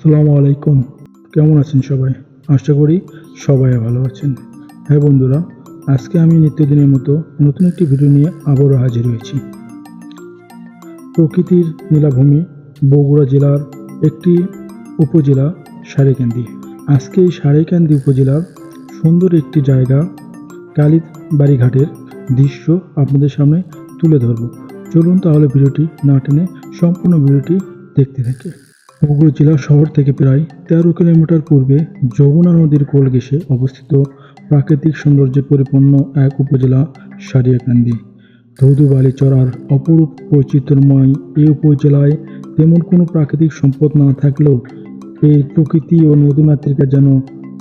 আসসালামু আলাইকুম। কেমন আছেন সবাই? আশা করি সবাই ভালো আছেন। হ্যাঁ বন্ধুরা, আজকে আমি নিত্যদিনের মতো নতুন একটি ভিডিও নিয়ে আবারও হাজির হয়েছি। প্রকৃতির নীলাভূমি বগুড়া জেলার একটি উপজেলা সারেকান্দি। আজকে এই সারেকান্দি উপজেলার সুন্দর একটি জায়গা কালীবাড়ি বাড়িঘাটের দৃশ্য আপনাদের সামনে তুলে ধরব। চলুন তাহলে ভিডিওটি না টেনে সম্পূর্ণ ভিডিওটি দেখতে থাকে। বগুড়া জেলা শহর থেকে প্রায় তেরো কিলোমিটার পূর্বে যমুনা নদীর কোল ঘেঁষে অবস্থিত প্রাকৃতিক সৌন্দর্যে পরিপূর্ণ এক উপজেলা সারিয়াকান্দি। ধৌধু বালিচর আর অপরূপ বৈচিত্র্যময় এই উপজেলায় তেমন কোনো প্রাকৃতিক সম্পদ না থাকলেও এই প্রকৃতি ও নদীমাতৃকা যেন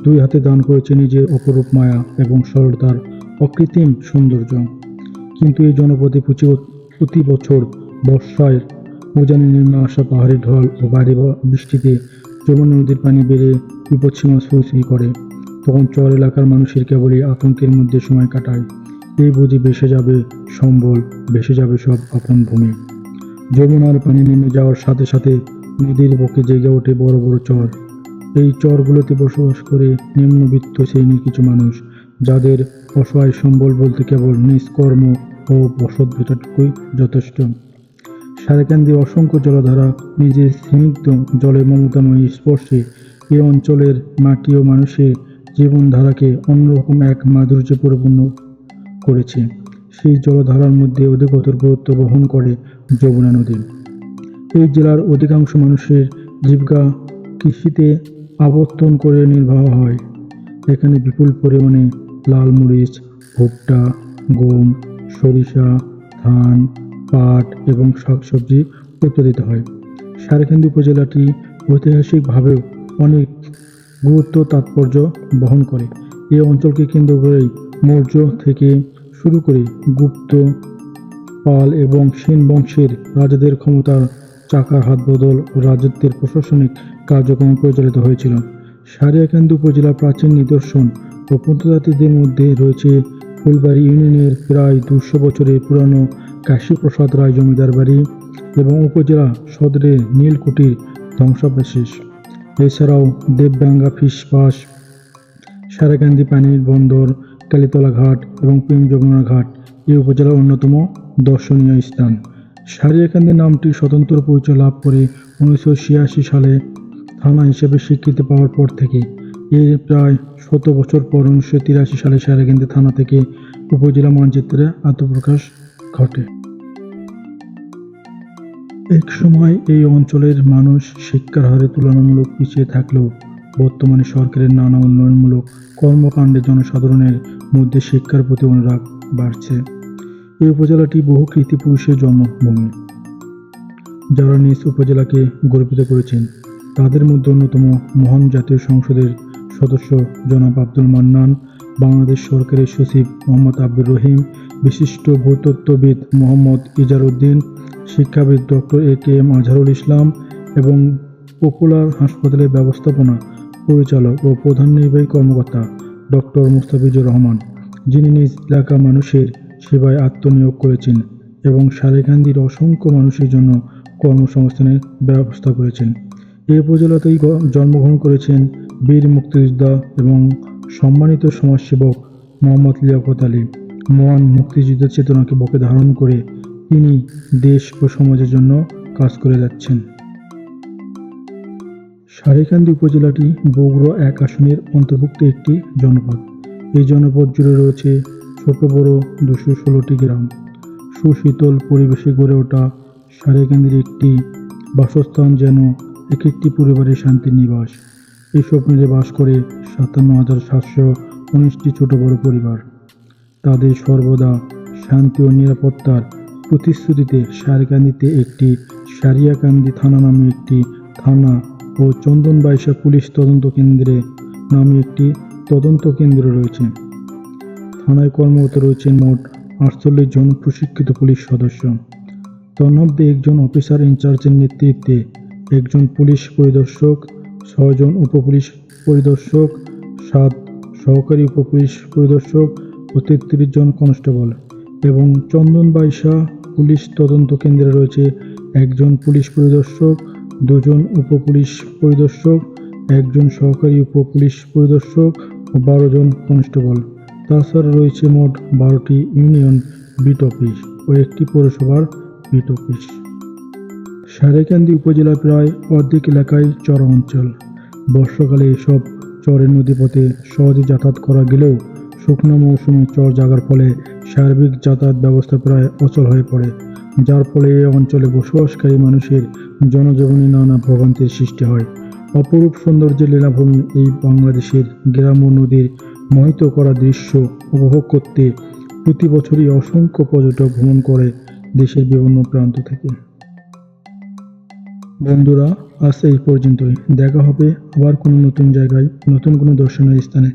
দুই হাতে দান করেছে নিজের অপরূপ মায়া এবং সরলতার অকৃত্রিম সৌন্দর্য। কিন্তু এই জনপদে প্রতি বছর বর্ষায় উজানে নেমে আসা পাহাড়ি ঢল ও ভারী ব- বৃষ্টিতে যমুনা নদীর পানি বেড়ে বিপদসীমা সৃষ্টি করে। তখন চর এলাকার মানুষের কেবলই আতঙ্কের মধ্যে সময় কাটায়। এই বুঝি ভেসে যাবে সম্বল, ভেসে যাবে সব আপন ভূমি। যমুনার পানি নেমে যাওয়ার সাথে সাথে নদীর বুকে জেগে ওঠে বড় বড় চর। এই চরগুলোতে বসবাস করে নিম্নবিত্ত শ্রেণির কিছু মানুষ, যাদের অসহায় সম্বল বলতে কেবল নিষ্কর্ম ও বসত ভেটাটুকুই যথেষ্ট। সারেকান্দি অসংখ্য জলধারা নিজের স্নিগ্ধ জলের মমতাময়ী স্পর্শে এই অঞ্চলের মাটি ও মানুষের জীবনধারাকে অন্যরকম এক মাধুর্যে পরিপূর্ণ করেছে। সেই জলধারার মধ্যে অধিকতর গুরুত্ব বহন করে যমুনা নদী। এই জেলার অধিকাংশ মানুষের জীবিকা কৃষিতে আবর্তন করে নির্বাহ হয়। এখানে বিপুল পরিমাণে লাল মরিচ, ভুট্টা, গম, সরিষা, ধান পাট এবং শাকসবজি উৎপাদিত হয়। সারেকান্দি উপজেলাটি ঐতিহাসিকভাবেও অনেক গুরুত্ব তাৎপর্য বহন করে। এই অঞ্চলকে কেন্দ্র করেই মৌর্য থেকে শুরু করে গুপ্ত, পাল এবং সেন বংশের রাজাদের ক্ষমতার চাকার হাত বদল ও রাজত্বের প্রশাসনিক কার্যক্রম পরিচালিত হয়েছিল। সারিয়াকান্দি উপজেলার প্রাচীন নিদর্শন ও পন্তজাতিদের মধ্যে রয়েছে ফুলবাড়ি ইউনিয়নের প্রায় দুশো বছরের পুরানো কাশীপ্রসাদ রায় জমিদার বাড়ি এবং উপজেলা সদরের নীলকুটির ধ্বংসাবশেষ। এছাড়াও দেবডাঙ্গা ফিশ পাস, সারাকান্দি পানির বন্দর কালীতলা ঘাট এবং প্রেম যমুনা ঘাট এই উপজেলার অন্যতম দর্শনীয় স্থান। সারিয়াকান্দি নামটি স্বতন্ত্র পরিচয় লাভ করে উনিশশো ছিয়াশি সালে থানা হিসেবে স্বীকৃতি পাওয়ার পর থেকে। এর প্রায় শত বছর পর উনিশশো তিরাশি সালে সারিয়াকান্দি থানা থেকে উপজেলা মানচিত্রে আত্মপ্রকাশ ঘটে। এক সময় এই অঞ্চলের মানুষ শিক্ষার হারে তুলনামূলক পিছিয়ে থাকলেও বর্তমানে সরকারের নানা উন্নয়নমূলক কর্মকাণ্ডে জনসাধারণের মধ্যে শিক্ষার প্রতি অনুরাগ বাড়ছে। এই উপজেলাটি বহু কৃতি পুরুষের জন্মভূমি। যারা নিজ উপজেলাকে গর্বিত করেছেন, তাদের মধ্যে অন্যতম মহান জাতীয় সংসদের সদস্য জনাব আব্দুল মান্নান, বাংলাদেশ সরকারের সচিব মোহাম্মদ আব্দুর রহিম, বিশিষ্ট ভূতত্ত্ববিদ মোহাম্মদ ইজারউদ্দিন শিক্ষাবিদ doctor A K M Azharul Islam এবং পপুলার হাসপাতালের ব্যবস্থাপনা, পরিচালক ও প্রধান নির্বাহী কর্মকর্তা ডক্টর মুস্তাফিজুর রহমান, যিনি নিজ এলাকা মানুষের সেবায় আত্মনিয়োগ করেছেন এবং সারেকান্দির অসংখ্য মানুষের জন্য কর্মসংস্থানের ব্যবস্থা করেছেন। এ উপজেলাতেই জন্মগ্রহণ করেছেন বীর মুক্তিযোদ্ধা এবং সম্মানিত সমাজসেবক মোহাম্মদ লিয়াকত আলী। মহান মুক্তিযুদ্ধের চেতনাকে বুকে ধারণ করে তিনি দেশ ও সমাজের জন্য কাজ করে যাচ্ছেন। সারিকান্দি উপজেলাটি বগুড়া এক আসনের অন্তর্ভুক্ত একটি জনপদ। এই জনপদ জুড়ে রয়েছে ছোট, বড় দুশো ষোলোটি গ্রাম। সুশীতল পরিবেশে গড়ে ওঠা সারিকান্দির একটি বাসস্থান যেন এক একটি পরিবারের শান্তির নিবাস। এইসব মিলে বাস করে সাতান্ন হাজার সাতশো উনিশটি ছোট, বড় পরিবার। তাদের সর্বদা শান্তি ও নিরাপত্তার প্রতিশ্রুতিতে সারকান্দিতে একটি সারিয়াকান্দি থানা নামে একটি থানা ও চন্দনবাইশা পুলিশ তদন্ত কেন্দ্রে নামে একটি তদন্ত কেন্দ্র রয়েছে। থানায় কর্মরত রয়েছেন মোট আটচল্লিশ জন প্রশিক্ষিত পুলিশ সদস্য। তন্মধ্যে একজন অফিসার ইনচার্জের নেতৃত্বে একজন পুলিশ পরিদর্শক, ছয়জন উপপুলিশ পরিদর্শক, সাত সহকারী উপপুলিশ পরিদর্শক ও তেত্রিশ জন কনস্টেবল এবং চন্দনবাইশা পুলিশ তদন্ত কেন্দ্রে রয়েছে একজন পুলিশ পরিদর্শক, দুজন উপপুলিশ পরিদর্শক, একজন সহকারী উপপুলিশ পরিদর্শক ও বারো জন কনস্টেবল। তাছাড়া রয়েছে মোট বারোটি ইউনিয়ন বিট অফিস ও একটি পৌরসভার বিট অফিস। সারেকান্দি উপজেলার প্রায় অর্ধেক এলাকায় চর অঞ্চল। বর্ষাকালে এসব চরের নদীপথে সহজে যাতায়াত করা গেলেও শুকনো মৌসুমে চর জাগার ফলে সার্বিক যাতায়াত ব্যবস্থা প্রায় অচল হয়ে পড়ে, যার ফলে এই অঞ্চলে বসবাসকারী মানুষের জনজীবনে নানা ভোগান্তির সৃষ্টি হয়। অপরূপ সৌন্দর্যের লীলাভূমি এই বাংলাদেশের গ্রাম ও নদীর মোহিত করা দৃশ্য উপভোগ করতে প্রতি বছরই অসংখ্য পর্যটক ভ্রমণ করে দেশের বিভিন্ন প্রান্ত থেকে। বন্ধুরা, আজ এই পর্যন্তই। দেখা হবে আবার কোনো নতুন জায়গায়, নতুন কোনো দর্শনীয় স্থানে।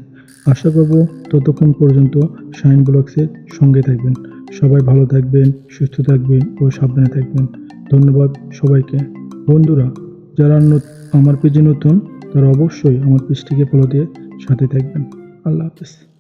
আশা করব ততক্ষণ পর্যন্ত সাইন ব্লগসের সঙ্গে থাকবেন। সবাই ভালো থাকবেন, সুস্থ থাকবেন ও সাবধানে থাকবেন। ধন্যবাদ সবাইকে। বন্ধুরা, যারা আমার পেজে নতুন, তারা অবশ্যই আমার পেজটিকে ফলো দিয়ে সাথে থাকবেন। আল্লাহ হাফেজ।